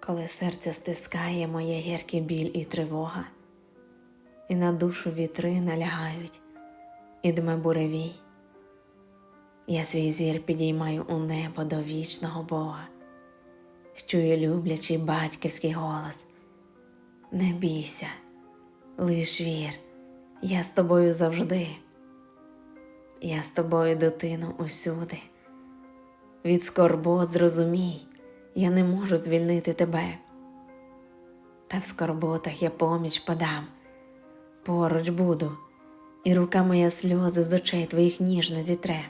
коли серце стискає моє гіркий біль і тривога, і на душу вітри налягають, і дме буревій. Я свій зір підіймаю у небо до вічного Бога, чую люблячий батьківський голос. Не бійся, лиш вір, я з тобою завжди. Я з тобою, дитино, усюди. Від скорбот зрозумій, я не можу звільнити тебе. Та в скорботах я поміч подам, поруч буду, і рука моя сльози з очей твоїх ніжно зітре.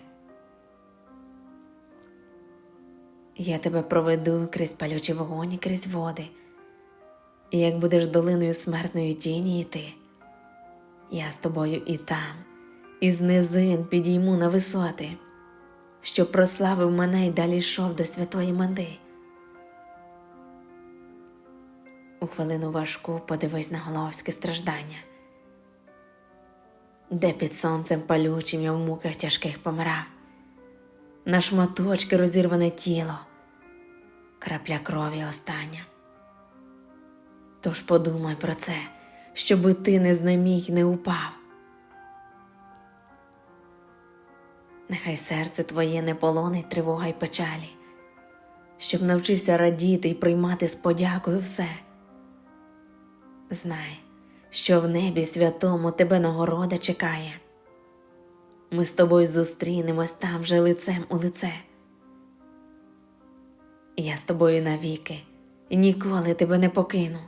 Я тебе проведу крізь палючі вогонь і крізь води, і як будеш долиною смертної тіні йти, я з тобою і там, і з низин підійму на висоти, щоб прославив мене й далі йшов до святої манди. У хвилину важку подивись на головське страждання, де під сонцем палючим я в муках тяжких помирав, на шматочки розірване тіло, крапля крові остання. Тож подумай про це, щоби ти не знеміг й не упав. Нехай серце твоє не полонить тривога й печалі, щоб навчився радіти й приймати з подякою все. Знай, що в небі святому тебе нагорода чекає. Ми з тобою зустрінемось там же лицем у лице. Я з тобою навіки ніколи тебе не покину.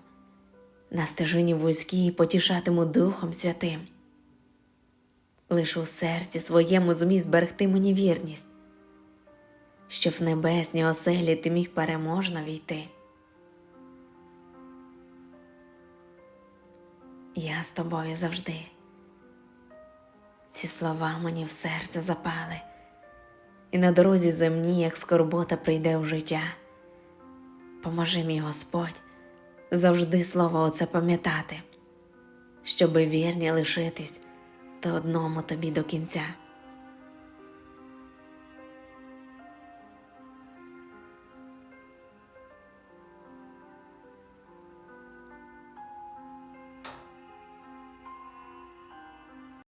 На стежині вузькій потішатиму Духом Святим. Лиш у серці своєму зумій зберегти мені вірність, щоб в небесні оселі ти міг переможно війти. Я з тобою завжди. Ці слова мені в серце запали, і на дорозі земні, як скорбота прийде в життя. Поможи мій Господь завжди слово оце пам'ятати, щоби вірні лишитись та одному тобі до кінця.